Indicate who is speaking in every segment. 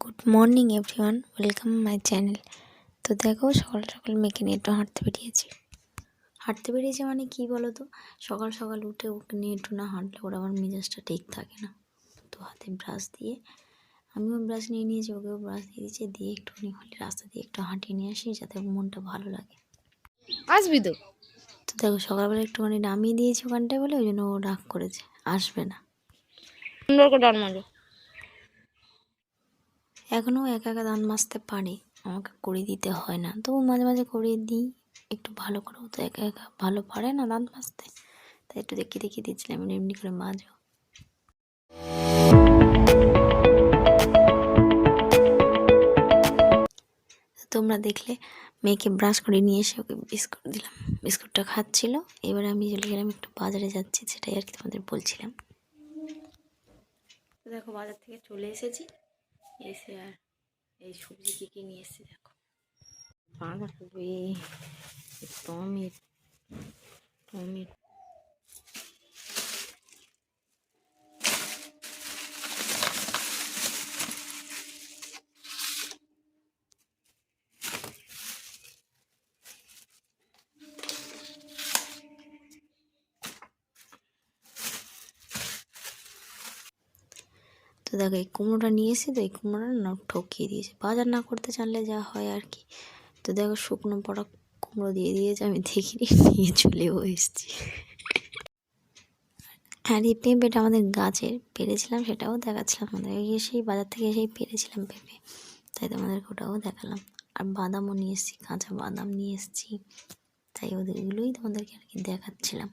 Speaker 1: Good morning everyone welcome my channel তো দেখো সকাল সকাল মেয়েকে নিয়ে একটু হাঁটতে বেরিয়েছি। হাঁটতে বেরিয়েছি মানে কি বলো তো সকাল সকাল উঠে ওকে নিয়ে একটু না হাঁটলে ওর আমার মেজাজটা ঠিক থাকে না। তো হাতে ব্রাশ দিয়ে আমিও ব্রাশ নিয়ে নিয়েছি ওকেও ব্রাশ দিয়ে দিয়েছি। দিয়ে একটুখানি খালি রাস্তা দিয়ে একটু হাঁটিয়ে নিয়ে আসি যাতে মনটা ভালো লাগে।
Speaker 2: আসবি তো?
Speaker 1: তো দেখো সকালবেলা একটুখানি নামিয়ে দিয়েছি ওখানটায় বলে ওই জন্য ও রাগ করেছে। আসবে না।
Speaker 2: সুন্দর করে
Speaker 1: এখনও একা একা দান মাজতে পারে। আমাকে করে দিতে হয় না। তবু মাঝে মাঝে করে দিই। একটু ভালো করে তো একা একা ভালো পারে না দাঁত মাজতে। তাই একটু দেখিয়ে দেখিয়ে দিচ্ছিলাম। এমনি এমনি করে মাজো তোমরা দেখলে মেয়েকে ব্রাশ করে নিয়ে এসে ওকে বিস্কুট দিলাম। বিস্কুটটা খাচ্ছিল। এবারে আমি চলে গেলাম একটু বাজারে যাচ্ছি, সেটাই আর কি তোমাদের বলছিলাম। দেখো বাজার থেকে চলে এসেছি। এসে আর এই সবজি কী কী নিয়ে এসেছি দেখো বাঁধাকপি টমেট টমেট দেখো এই কুমড়োটা নিয়ে এসে তো এই কুমড়োটা না ঠকিয়ে দিয়েছে। বাজার না করতে জানলে যা হয় আর কি। তো দেখো শুকনো পড়া কুমড়ো দিয়ে দিয়েছে, আমি দেখিনি নিয়ে চলেও এসেছি। আর এই পেঁপেটা আমাদের গাছের পেরেছিলাম, সেটাও দেখাচ্ছিলাম আমাদের এসেই বাজার থেকে এসেই পেরেছিলাম পেঁপে, তাই তোমাদেরকে ওটাও দেখালাম। আর বাদামও নিয়ে এসেছি, কাঁচা বাদাম নিয়ে এসেছি, তাই ওদের এগুলোই তোমাদেরকে আর কি দেখাচ্ছিলাম।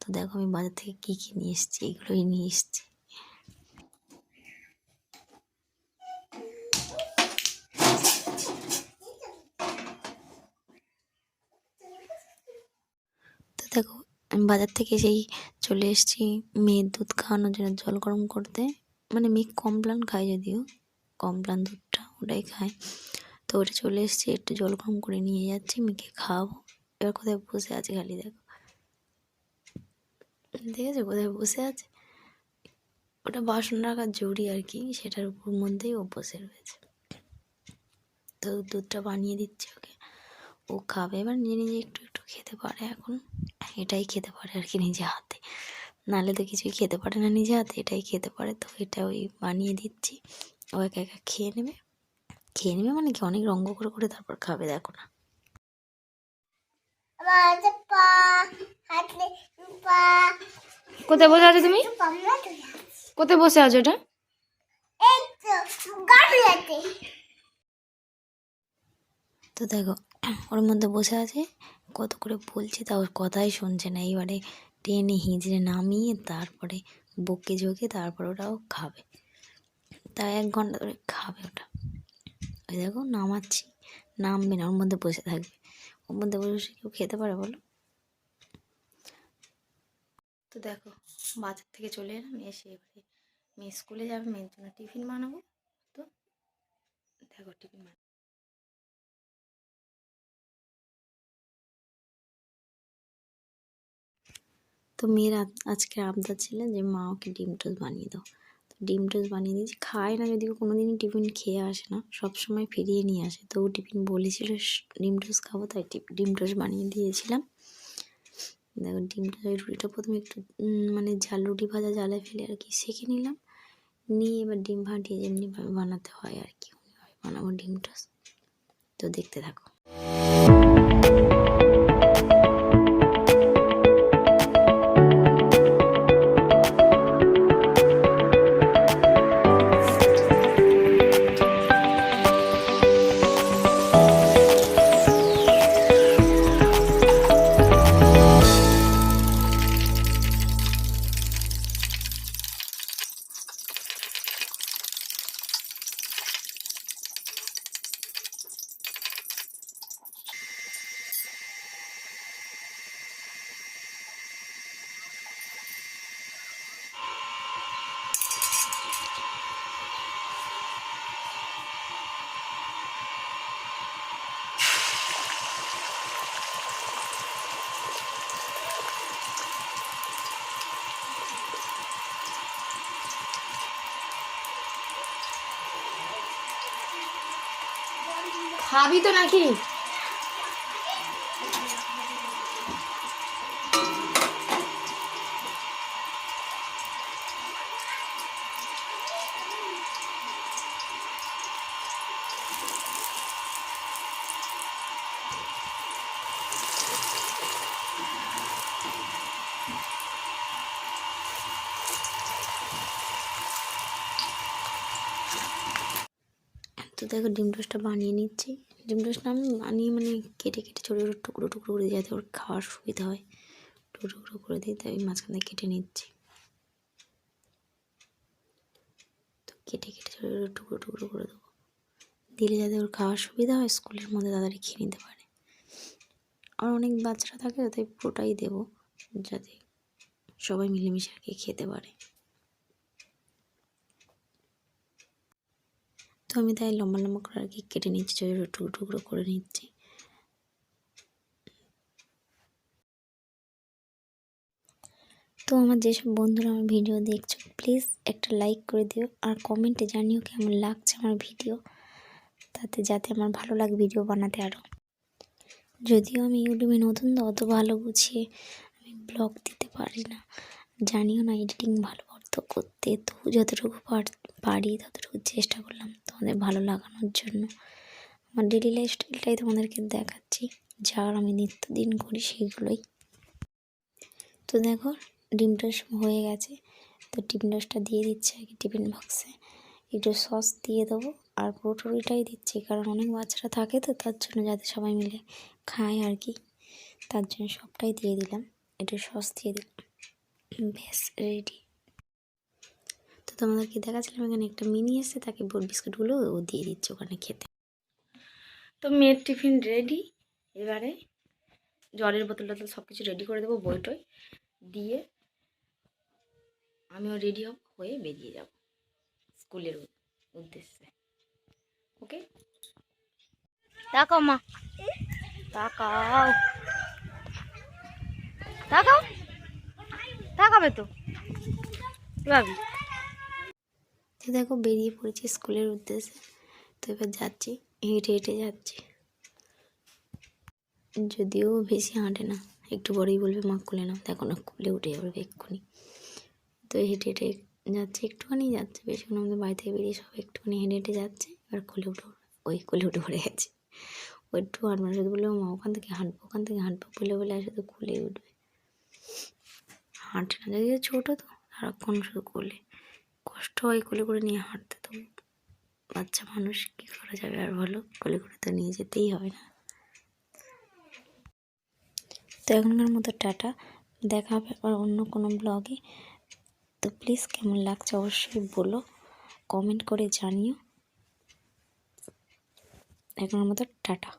Speaker 1: তো দেখো আমি বাজার থেকে কী কী নিয়ে এসেছি, এগুলোই নিয়ে এসেছি। দেখো, আমি বাজার থেকে সেই চলে এসেছি মেয়ের দুধ খাওয়ানোর জন্য জল গরম করতে। মানে মেয়ে কমপ্লান খায় যদিও, কমপ্লান দুধটা ওটাই খায়। তো ওটা চলে এসেছি, একটু জল গরম করে নিয়ে যাচ্ছি, মেয়েকে খাওয়াবো। এবার কোথায় বসে আছে খালি দেখো। দেখেছ কোথায় বসে আছে? ওটা বাসন রাখার জড়ি আর কি, সেটার উপর মধ্যেই ও বসে রয়েছে। তো দুধটা বানিয়ে দিচ্ছি ওকে। ও খাবে, এবার নিজে নিজে একটু একটু খেতে পারে এখন। এটাই খেতে পারে আর কি নিজে হাতে। নাহলে তো কিছুই খেতে পারে না নিজে হাতে এটাই খেতে পারে। তো এটা ওই বানিয়ে দিচ্ছি। ও একা একা খেয়ে নেবে। খেয়ে নেবে মানে কি? অনেক রঙ্গ করে করে তারপর খাবে দেখো না।
Speaker 2: কোথায় বসে আছো তুমি? কোথায় বসে আছো এটা?
Speaker 3: তো
Speaker 1: দেখো ওর মধ্যে বসে আছে। কত করে বলছি, তা ওর কথাই শুনছে না। এইবারে টেনে হিঁচড়ে নামিয়ে তারপরে বকে ঝোঁকে তারপর ওটাও খাবে। তা এক ঘণ্টা ধরে খাবে ওটা। ওই দেখো নামাচ্ছি, নামবে না, ওর মধ্যে বসে থাকবে। ওর মধ্যে বসে বসে কেউ খেতে পারে বলো? তো দেখো, বাজার থেকে চলে এলাম, এসে এবারে মেয়ে স্কুলে যাবে, মেয়ের জন্য টিফিন বানাবো। তো দেখো টিফিন বানাবো। তো মেয়ের আজ- আজকে আবদার ছিল যে, মা, ওকে ডিম টোস্ট বানিয়ে দাও। তো ডিম টোস্ট বানিয়ে দিয়েছি। খায় না যদিও কোনো দিনই টিফিন খেয়ে আসে না। সব সময় ফিরিয়ে নিয়ে আসে। তো ও টিফিন বলেছিল ডিম টোস্ট খাব। তাই ডিম টোস্ট বানিয়ে দিয়েছিলাম। দেখো, ডিম টোস্ট, ওই রুটিটা প্রথমে একটু মানে ঝাল, রুটি ভাজা জালে ফেলে আর কি সেঁকে নিলাম। নিয়ে এবার ডিম ফাটিয়ে যেমনিভাবে বানাতে হয় আর কি। বানাবো ডিম টোস্ট। তো দেখতে থাকো।
Speaker 2: খাবি তো নাকি?
Speaker 1: তো দেখো ডিম টোস্টটা বানিয়ে নিচ্ছি। ডিম টোস্টটা আমি বানিয়ে মানে কেটে কেটে ছোটো ছোটো টুকরো টুকরো করে দিই যাতে ওর খাওয়ার সুবিধা হয়। টুকরো টুকরো করে দিই, তাই মাঝখানে কেটে নিচ্ছি। তো কেটে কেটে ছোটো ছোটো টুকরো টুকরো করে দেবো। দিলে যাতে ওর খাওয়ার সুবিধা হয়, স্কুলের মধ্যে তাড়াতাড়ি খেয়ে নিতে পারে। আর অনেক বাচ্চারা থাকে, তাই পুরোটাই দেবো, যাতে সবাই মিলেমিশে আর কি খেতে পারে। তো আমি তাই লম্বা লম্বা করে আর কি কেটে নিচ্ছি, ছোটো টুকরো টুকরো করে নিচ্ছি। তো আমার যেসব বন্ধুরা আমার ভিডিও দেখছ প্লিজ একটা লাইক করে দিও আর কমেন্টে জানিও কেমন লাগছে আমার ভিডিও, তাতে যাতে আমার ভালো লাগে ভিডিও বানাতে আরও যদিও আমি ইউটিউবে নতুন তো অত ভালো গুছিয়ে আমি ব্লগ দিতে পারি না, জানিও না এডিটিং ভালো করতে করতে, তো যতটুকু পারি ততটুকু চেষ্টা করলাম। তোমাদের ভালো লাগানোর জন্য। আমার ডেলি লাইফস্টাইলটাই তোমাদেরকে দেখাচ্ছি। যার আমি নিত্যদিন করি সেইগুলোই তো দেখো, ডিম টোস্ট হয়ে গেছে। তো ডিম টোস্টটা দিয়ে দিচ্ছে কি টিফিন বক্সে একটু সস দিয়ে দেবো আর পুরোটুরিটাই দিচ্ছি। কারণ অনেক বাচ্চারা থাকে তো, তার জন্য যাতে সবাই মিলে খায় আর কি। তার জন্য সবটাই দিয়ে দিলাম। একটু সস দিয়ে দিলাম। ব্যাস রেডি তোমাদেরকে দেখাচ্ছিলাম এখানে একটা মিনি এসে তাকে বোর্ড বিস্কুটগুলো ও দিয়ে দিচ্ছে ওখানে খেতে।
Speaker 2: তো মেয়ের টিফিন রেডি এবারে জলের বোতল টোতল সব কিছু রেডি করে দেবো বই টই দিয়ে আমিও রেডি হব হয়ে বেরিয়ে যাব স্কুলের উদ্দেশ্যে। ওকে তাকাও মা। তাকাও। তাকাও। তাকাবে তো। কি ভাবি
Speaker 1: তো দেখো বেরিয়ে পড়েছি স্কুলের উদ্দেশ্যে। তো এবার যাচ্ছি, হেঁটে হেঁটে যাচ্ছি। যদিও বেশি হাঁটে না, একটু বড়ই বলবে মা কোলে না দেখো না কোলে উঠে যাবে এক্ষুনি। তো হেঁটে হেঁটে যাচ্ছে, একটুখানি যাচ্ছে। বেশিক্ষণ আমাদের বাড়ি থেকে বেরিয়ে সব একটুখানি হেঁটে হেঁটে যাচ্ছে, এবার কোলে উঠে ওই কোলে উঠে পড়ে গেছে। ও একটু হাঁটবে না শুধু বলল, মা, ওখান থেকে হাঁটবো, ওখান থেকে হাঁটবো বলে বলে আর শুধু কোলেই উঠবে। হাঁটে না, যদিও ছোটো তো, সারাক্ষণ শুধু কোলে কষ্ট হয় কোলে করে নিয়ে হাঁটতে, তো বাচ্চা মানুষ কী করা যাবে আর বলো? কোলে করে তো নিয়ে যেতেই হবে না। তো এখনকার মতো টাটা। দেখা হবে আবার অন্য কোনো ব্লগে। তো প্লিজ কেমন লাগছে অবশ্যই বলো। কমেন্ট করে জানিও। এখনকার মতো টাটা।